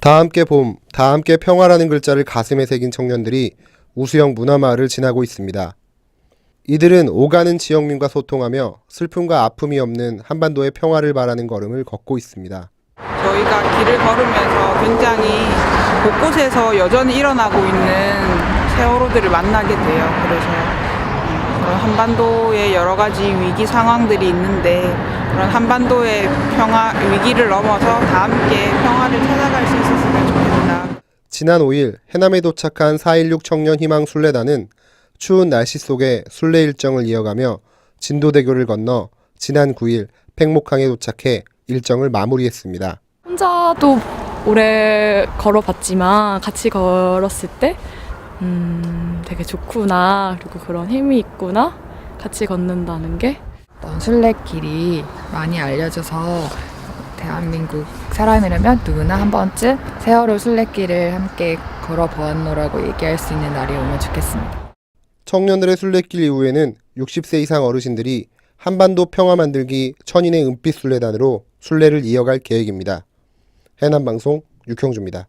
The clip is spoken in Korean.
다 함께 봄, 다 함께 평화라는 글자를 가슴에 새긴 청년들이 우수영 문화마을을 지나고 있습니다. 이들은 오가는 지역민과 소통하며 슬픔과 아픔이 없는 한반도의 평화를 바라는 걸음을 걷고 있습니다. 저희가 길을 걸으면서 굉장히 곳곳에서 여전히 일어나고 있는 세월호들을 만나게 돼요. 그래서 음, 한반도의 여러 가지 위기 상황들이 있는데 그런 한반도의 평화 위기를 넘어서 다 함께 평화를 찾아갈 수 있었으면 좋겠다. 지난 5일 해남에 도착한 4.16 청년 희망 순례단은 추운 날씨 속에 순례 일정을 이어가며 진도대교를 건너 지난 9일 팽목항에 도착해 일정을 마무리했습니다. 혼자도 오래 걸어봤지만 같이 걸었을 때 음, 되게 좋구나 그리고 그런 힘이 있구나 같이 걷는다는 게 어떤 순례길이 많이 알려져서 대한민국 사람이라면 누구나 한 번쯤 세월호 순례길을 함께 걸어보았노라고 얘기할 수 있는 날이 오면 좋겠습니다. 청년들의 순례길 이후에는 60세 이상 어르신들이 한반도 평화 만들기 천인의 은빛 순례단으로 순례를 이어갈 계획입니다. 해남방송 육형주입니다.